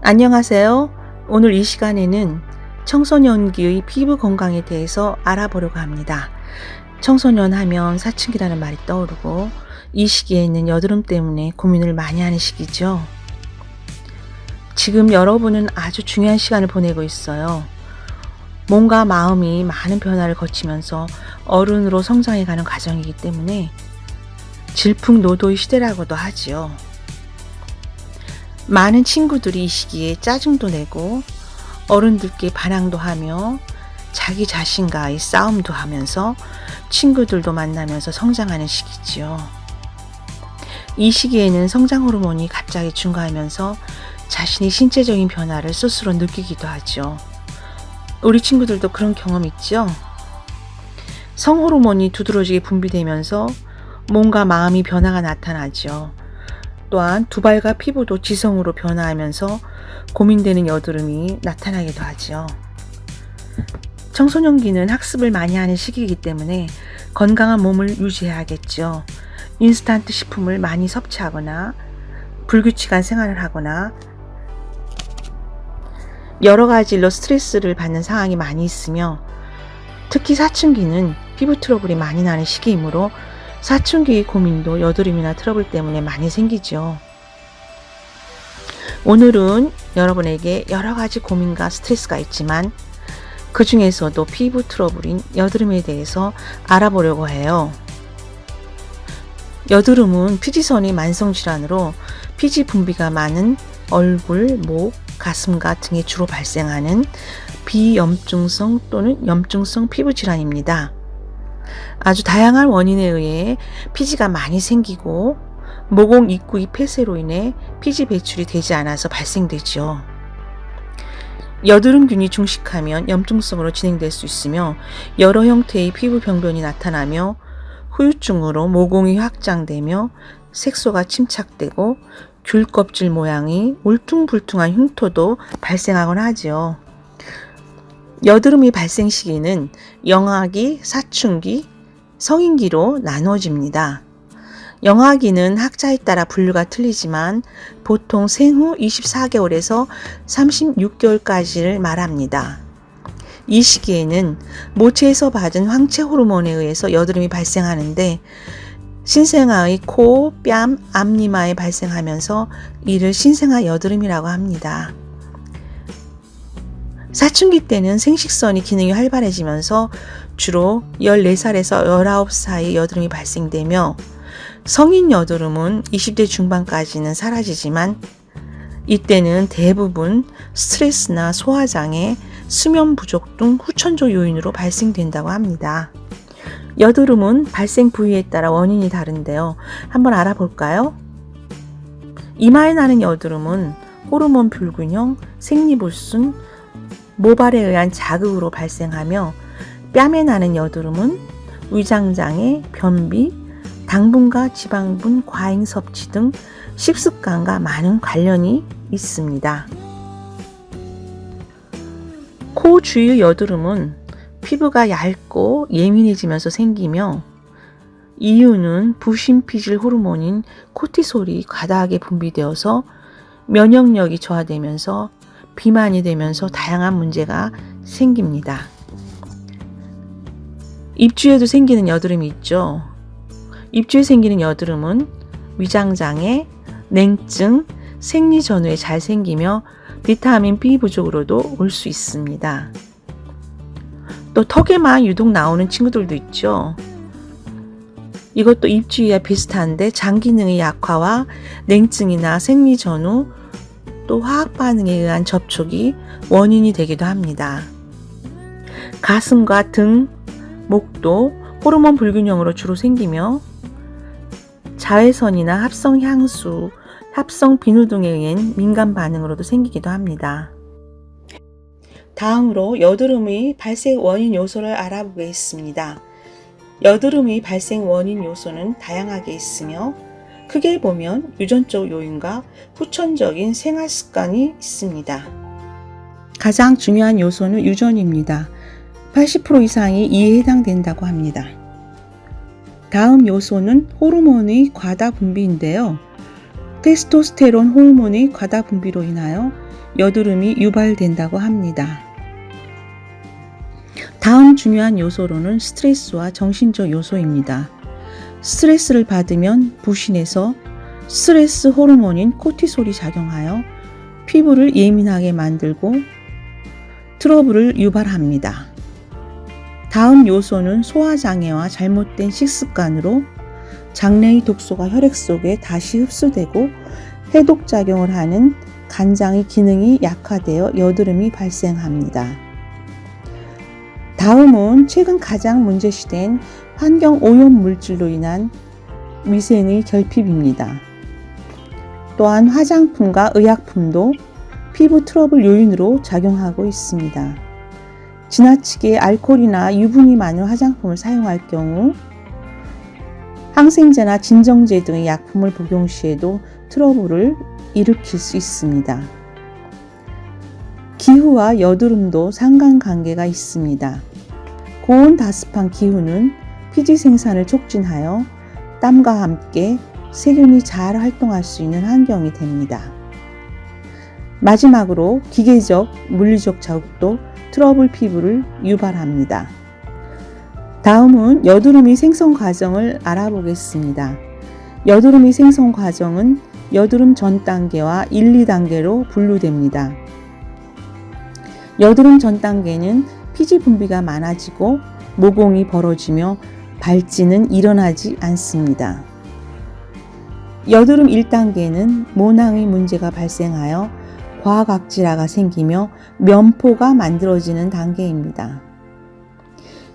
안녕하세요. 오늘 이 시간에는 청소년기의 피부 건강에 대해서 알아보려고 합니다. 청소년 하면 사춘기라는 말이 떠오르고 이 시기에는 여드름 때문에 고민을 많이 하는 시기죠. 지금 여러분은 아주 중요한 시간을 보내고 있어요. 몸과 마음이 많은 변화를 거치면서 어른으로 성장해가는 과정이기 때문에 질풍노도의 시대라고도 하지요. 많은 친구들이 이 시기에 짜증도 내고 어른들께 반항도 하며 자기 자신과의 싸움도 하면서 친구들도 만나면서 성장하는 시기지요. 이 시기에는 성장 호르몬이 갑자기 증가하면서 자신이 신체적인 변화를 스스로 느끼기도 하죠. 우리 친구들도 그런 경험 있죠? 성호르몬이 두드러지게 분비되면서 몸과 마음이 변화가 나타나죠. 또한 두발과 피부도 지성으로 변화하면서 고민되는 여드름이 나타나기도 하지요. 청소년기는 학습을 많이 하는 시기이기 때문에 건강한 몸을 유지해야겠죠. 인스턴트 식품을 많이 섭취하거나 불규칙한 생활을 하거나 여러 가지 일로 스트레스를 받는 상황이 많이 있으며 특히 사춘기는 피부 트러블이 많이 나는 시기이므로 사춘기 고민도 여드름이나 트러블 때문에 많이 생기죠. 오늘은 여러분에게 여러 가지 고민과 스트레스가 있지만 그 중에서도 피부 트러블인 여드름에 대해서 알아보려고 해요. 여드름은 피지선이 만성질환으로 피지 분비가 많은 얼굴, 목, 가슴과 등에 주로 발생하는 비염증성 또는 염증성 피부 질환입니다. 아주 다양한 원인에 의해 피지가 많이 생기고 모공 입구의 폐쇄로 인해 피지 배출이 되지 않아서 발생되죠. 여드름균이 중식하면 염증성으로 진행될 수 있으며 여러 형태의 피부 병변이 나타나며 후유증으로 모공이 확장되며 색소가 침착되고 귤 껍질 모양의 울퉁불퉁한 흉터도 발생하곤 하지요. 여드름의 발생 시기는 영아기, 사춘기, 성인기로 나누어집니다. 영아기는 학자에 따라 분류가 틀리지만 보통 생후 24개월에서 36개월까지를 말합니다. 이 시기에는 모체에서 받은 황체 호르몬에 의해서 여드름이 발생하는데 신생아의 코, 뺨, 앞니마에 발생하면서 이를 신생아 여드름이라고 합니다. 사춘기 때는 생식선이 기능이 활발해지면서 주로 14살에서 19살의 여드름이 발생되며 성인 여드름은 20대 중반까지는 사라지지만 이때는 대부분 스트레스나 소화장애, 수면 부족 등 후천적 요인으로 발생된다고 합니다. 여드름은 발생 부위에 따라 원인이 다른데요. 한번 알아볼까요? 이마에 나는 여드름은 호르몬 불균형, 생리불순, 모발에 의한 자극으로 발생하며 뺨에 나는 여드름은 위장장애, 변비, 당분과 지방분 과잉 섭취 등 식습관과 많은 관련이 있습니다. 코 주위 여드름은 피부가 얇고 예민해지면서 생기며 이유는 부신피질 호르몬인 코티솔이 과다하게 분비되어서 면역력이 저하되면서 비만이 되면서 다양한 문제가 생깁니다. 입주에도 생기는 여드름이 있죠. 입주에 생기는 여드름은 위장장애, 냉증, 생리 전후에 잘 생기며 비타민 B 부족으로도 올 수 있습니다. 또 턱에만 유독 나오는 친구들도 있죠. 이것도 입주위와 비슷한데 장 기능의 약화와 냉증이나 생리 전후 또 화학 반응에 의한 접촉이 원인이 되기도 합니다. 가슴과 등, 목도 호르몬 불균형으로 주로 생기며 자외선이나 합성 향수, 합성 비누 등에 의한 민감 반응으로도 생기기도 합니다. 다음으로 여드름의 발생 원인 요소를 알아보겠습니다. 여드름의 발생 원인 요소는 다양하게 있으며 크게 보면 유전적 요인과 후천적인 생활 습관이 있습니다. 가장 중요한 요소는 유전입니다. 80% 이상이 이에 해당된다고 합니다. 다음 요소는 호르몬의 과다 분비인데요. 테스토스테론 호르몬의 과다 분비로 인하여 여드름이 유발된다고 합니다. 다음 중요한 요소로는 스트레스와 정신적 요소입니다. 스트레스를 받으면 부신에서 스트레스 호르몬인 코티솔이 작용하여 피부를 예민하게 만들고 트러블을 유발합니다. 다음 요소는 소화장애와 잘못된 식습관으로 장내의 독소가 혈액 속에 다시 흡수되고 해독작용을 하는 간장의 기능이 약화되어 여드름이 발생합니다. 다음은 최근 가장 문제시된 환경 오염 물질로 인한 위생의 결핍입니다. 또한 화장품과 의약품도 피부 트러블 요인으로 작용하고 있습니다. 지나치게 알코올이나 유분이 많은 화장품을 사용할 경우 항생제나 진정제 등의 약품을 복용 시에도 트러블을 일으킬 수 있습니다. 기후와 여드름도 상관관계가 있습니다. 고온 다습한 기후는 피지 생산을 촉진하여 땀과 함께 세균이 잘 활동할 수 있는 환경이 됩니다. 마지막으로 기계적, 물리적 자극도 트러블 피부를 유발합니다. 다음은 여드름이 생성 과정을 알아보겠습니다. 여드름이 생성 과정은 여드름 전 단계와 1, 2단계로 분류됩니다. 여드름 전 단계는 피지 분비가 많아지고 모공이 벌어지며 발진은 일어나지 않습니다. 여드름 1단계는 모낭의 문제가 발생하여 과각질화가 생기며 면포가 만들어지는 단계입니다.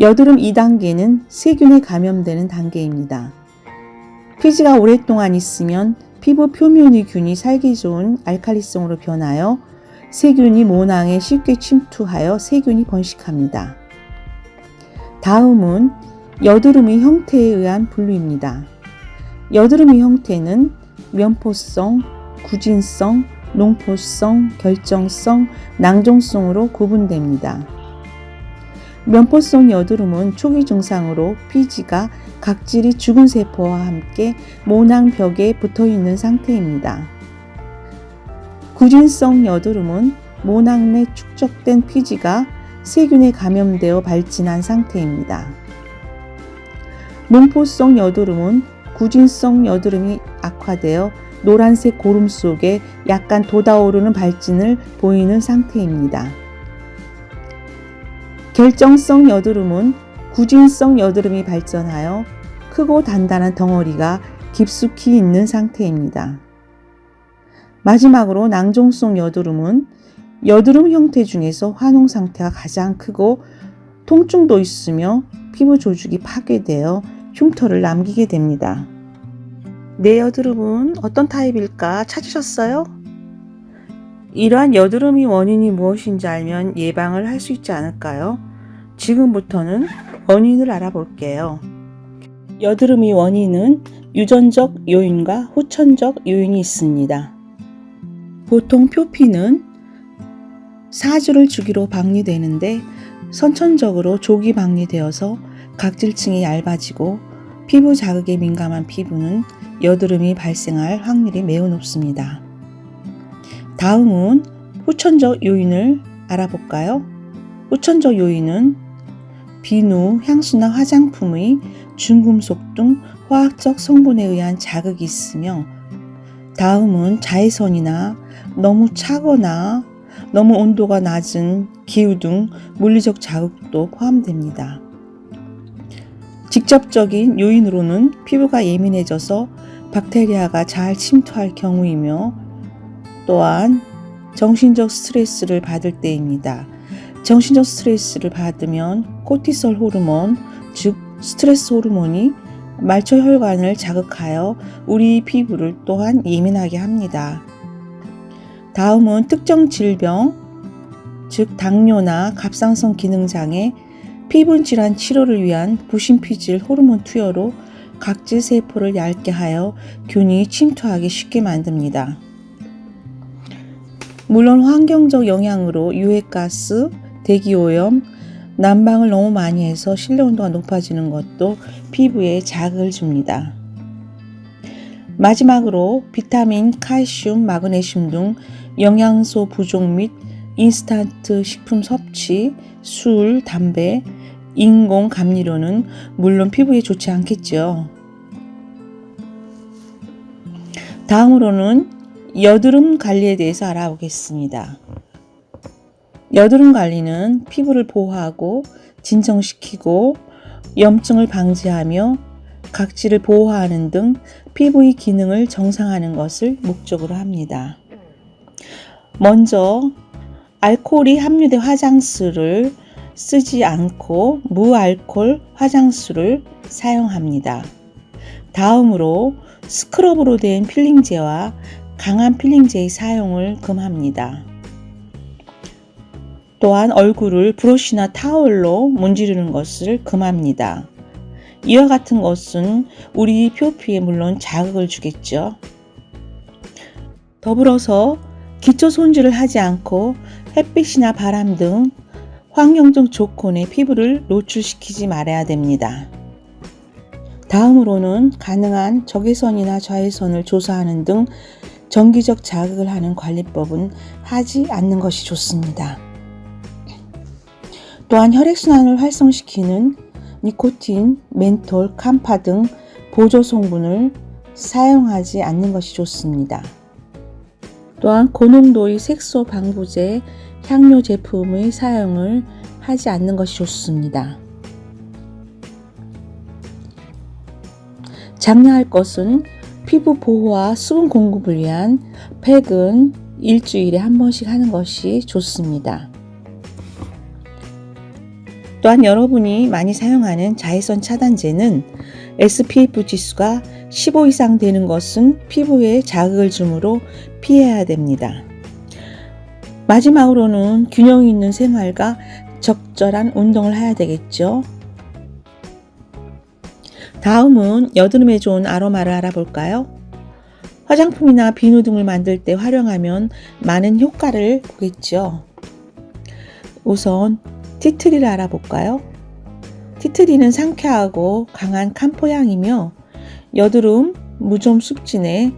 여드름 2단계는 세균에 감염되는 단계입니다. 피지가 오랫동안 있으면 피부 표면의 균이 살기 좋은 알칼리성으로 변하여 세균이 모낭에 쉽게 침투하여 세균이 번식합니다. 다음은 여드름의 형태에 의한 분류입니다. 여드름의 형태는 면포성, 구진성, 농포성, 결정성, 낭종성으로 구분됩니다. 면포성 여드름은 초기 증상으로 피지가 각질이 죽은 세포와 함께 모낭 벽에 붙어 있는 상태입니다. 구진성 여드름은 모낭 내 축적된 피지가 세균에 감염되어 발진한 상태입니다. 농포성 여드름은 구진성 여드름이 악화되어 노란색 고름 속에 약간 돋아오르는 발진을 보이는 상태입니다. 결정성 여드름은 구진성 여드름이 발전하여 크고 단단한 덩어리가 깊숙이 있는 상태입니다. 마지막으로 낭종성 여드름은 여드름 형태 중에서 환웅 상태가 가장 크고 통증도 있으며 피부 조직이 파괴되어 흉터를 남기게 됩니다. 내 여드름은 어떤 타입일까 찾으셨어요? 이러한 여드름이 원인이 무엇인지 알면 예방을 할 수 있지 않을까요? 지금부터는 원인을 알아볼게요. 여드름이 원인은 유전적 요인과 후천적 요인이 있습니다. 보통 표피는 사주를 주기로 박리되는데 선천적으로 조기 박리되어서 각질층이 얇아지고 피부 자극에 민감한 피부는 여드름이 발생할 확률이 매우 높습니다. 다음은 후천적 요인을 알아볼까요? 후천적 요인은 비누, 향수나 화장품의 중금속 등 화학적 성분에 의한 자극이 있으며 다음은 자외선이나 너무 차거나 너무 온도가 낮은 기후 등 물리적 자극도 포함됩니다. 직접적인 요인으로는 피부가 예민해져서 박테리아가 잘 침투할 경우이며 또한 정신적 스트레스를 받을 때입니다. 정신적 스트레스를 받으면 코티솔 호르몬, 즉 스트레스 호르몬이 말초 혈관을 자극하여 우리 피부를 또한 예민하게 합니다. 다음은 특정 질병, 즉 당뇨나 갑상선 기능 장애, 피부 질환 치료를 위한 부신피질 호르몬 투여로 각질 세포를 얇게 하여 균이 침투하기 쉽게 만듭니다. 물론 환경적 영향으로 유해가스, 대기오염, 난방을 너무 많이 해서 실내 온도가 높아지는 것도 피부에 자극을 줍니다. 마지막으로 비타민, 칼슘, 마그네슘 등 영양소 부족 및 인스턴트 식품 섭취, 술, 담배, 인공 감미료는 물론 피부에 좋지 않겠죠. 다음으로는 여드름 관리에 대해서 알아보겠습니다. 여드름 관리는 피부를 보호하고 진정시키고 염증을 방지하며 각질을 보호하는 등 피부의 기능을 정상화하는 것을 목적으로 합니다. 먼저 알코올이 함유된 화장수를 쓰지 않고 무알콜 화장수를 사용합니다. 다음으로 스크럽으로 된 필링제와 강한 필링제의 사용을 금합니다. 또한 얼굴을 브러쉬나 타월로 문지르는 것을 금합니다. 이와 같은 것은 우리 표피에 물론 자극을 주겠죠. 더불어서 기초 손질을 하지 않고 햇빛이나 바람 등 환경적 조건에 피부를 노출시키지 말아야 됩니다. 다음으로는 가능한 적외선이나 자외선을 조사하는 등 정기적 자극을 하는 관리법은 하지 않는 것이 좋습니다. 또한 혈액순환을 활성시키는 니코틴, 멘톨, 캄파 등 보조 성분을 사용하지 않는 것이 좋습니다. 또한 고농도의 색소 방부제, 향료 제품의 사용을 하지 않는 것이 좋습니다. 장려할 것은 피부 보호와 수분 공급을 위한 팩은 일주일에 한 번씩 하는 것이 좋습니다. 또한 여러분이 많이 사용하는 자외선 차단제는 SPF 지수가 15 이상 되는 것은 피부에 자극을 주므로 피해야 됩니다. 마지막으로는 균형 있는 생활과 적절한 운동을 해야 되겠죠. 다음은 여드름에 좋은 아로마를 알아볼까요? 화장품이나 비누 등을 만들 때 활용하면 많은 효과를 보겠죠. 우선 티트리를 알아볼까요? 티트리는 상쾌하고 강한 캄포향이며 여드름, 무좀 습진에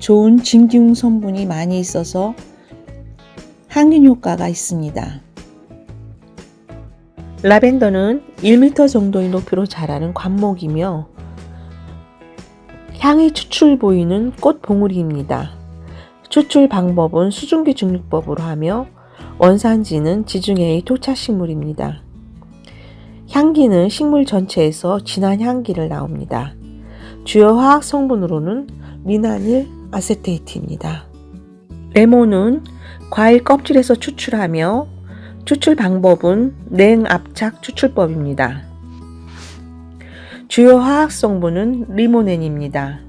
좋은 진균 성분이 많이 있어서 항균 효과가 있습니다. 라벤더는 1m 정도의 높이로 자라는 관목이며 향이 추출 보이는 꽃 봉우리입니다. 추출 방법은 수증기 증류법으로 하며 원산지는 지중해의 토착식물입니다. 향기는 식물 전체에서 진한 향기를 나옵니다. 주요 화학 성분으로는 리나닐 아세테이트입니다. 레몬은 과일 껍질에서 추출하며 추출 방법은 냉압착 추출법입니다. 주요 화학 성분은 리모넨입니다.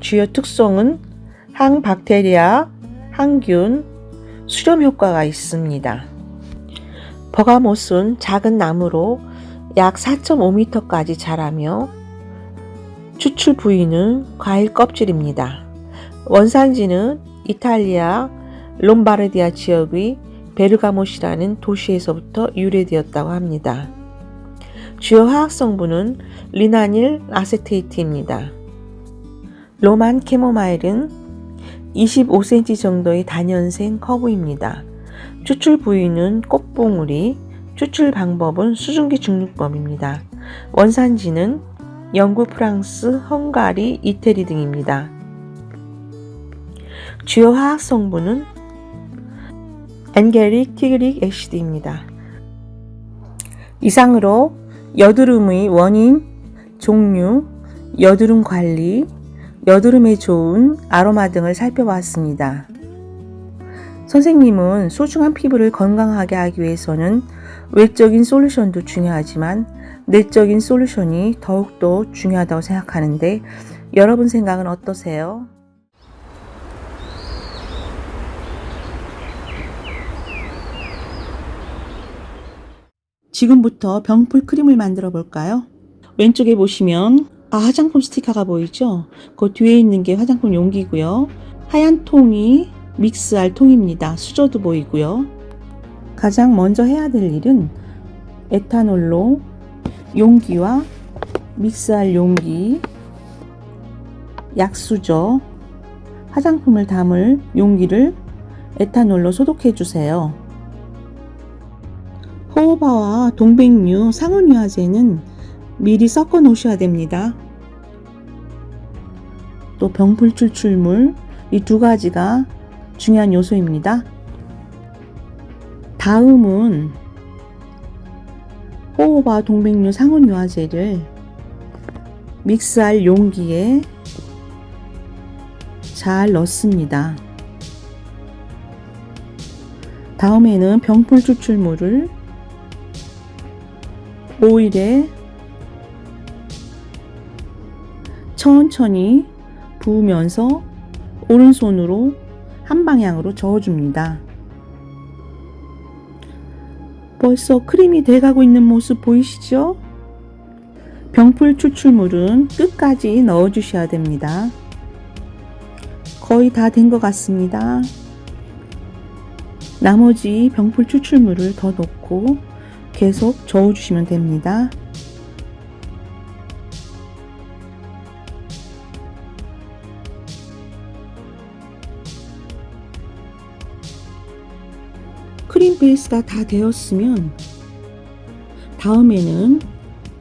주요 특성은 항박테리아, 항균, 수렴 효과가 있습니다. 버가못은 작은 나무로 약 4.5m까지 자라며 추출 부위는 과일 껍질입니다. 원산지는 이탈리아 롬바르디아 지역의 베르가못이라는 도시에서부터 유래되었다고 합니다. 주요 화학 성분은 리나닐 아세테이트입니다. 로만 캐모마일은 25cm 정도의 단연생 허브입니다. 추출 부위는 꽃봉우리, 추출 방법은 수증기 증류법입니다. 원산지는 영국, 프랑스, 헝가리, 이태리 등입니다. 주요 화학 성분은 엔게릭 티그릭 애시드입니다. 이상으로 여드름의 원인, 종류, 여드름 관리, 여드름에 좋은 아로마 등을 살펴봤습니다. 선생님은 소중한 피부를 건강하게 하기 위해서는 외적인 솔루션도 중요하지만 내적인 솔루션이 더욱더 중요하다고 생각하는데 여러분 생각은 어떠세요? 지금부터 병풀 크림을 만들어 볼까요? 왼쪽에 보시면 아, 화장품 스티커가 보이죠? 그 뒤에 있는 게 화장품 용기고요. 하얀 통이 믹스할 통입니다. 수저도 보이고요. 가장 먼저 해야 될 일은 에탄올로 용기와 믹스할 용기, 약수저, 화장품을 담을 용기를 에탄올로 소독해 주세요. 호호바와 동백류 상온유화제는 미리 섞어 놓으셔야 됩니다. 또 병풀 추출물 이 두 가지가 중요한 요소입니다. 다음은 호호바 동백류 상온유화제를 믹스할 용기에 잘 넣습니다. 다음에는 병풀 추출물을 오일에 천천히 부으면서 오른손으로 한 방향으로 저어줍니다. 벌써 크림이 돼가고 있는 모습 보이시죠? 병풀 추출물은 끝까지 넣어주셔야 됩니다. 거의 다 된 것 같습니다. 나머지 병풀 추출물을 더 넣고 계속 저어주시면 됩니다. 크림 베이스가 다 되었으면 다음에는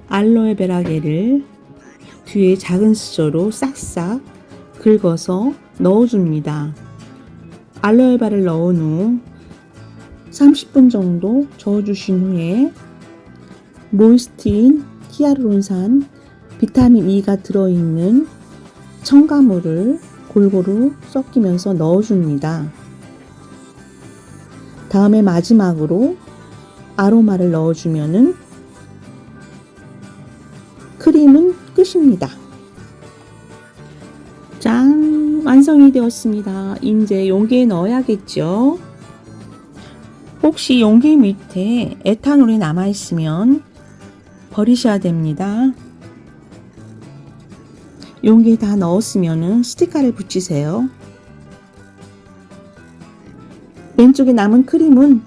알로에 베라게를 뒤에 작은 수저로 싹싹 긁어서 넣어줍니다. 알로에바를 넣은 후 30분 정도 저어주신 후에 모이스틴, 히아루론산, 비타민 E가 들어있는 첨가물을 골고루 섞이면서 넣어줍니다. 다음에 마지막으로 아로마를 넣어주면은 크림은 끝입니다. 짠! 완성이 되었습니다. 이제 용기에 넣어야겠죠? 혹시 용기 밑에 에탄올이 남아있으면 버리셔야 됩니다. 용기에 다 넣었으면 스티커를 붙이세요. 왼쪽에 남은 크림은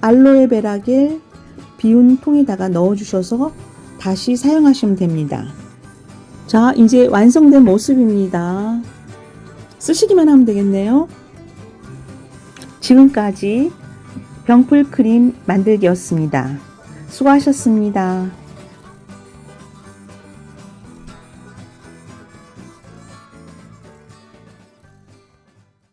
알로에 베라 겔 비운 통에다가 넣어주셔서 다시 사용하시면 됩니다. 자, 이제 완성된 모습입니다. 쓰시기만 하면 되겠네요. 지금까지 병풀 크림 만들기였습니다. 수고하셨습니다.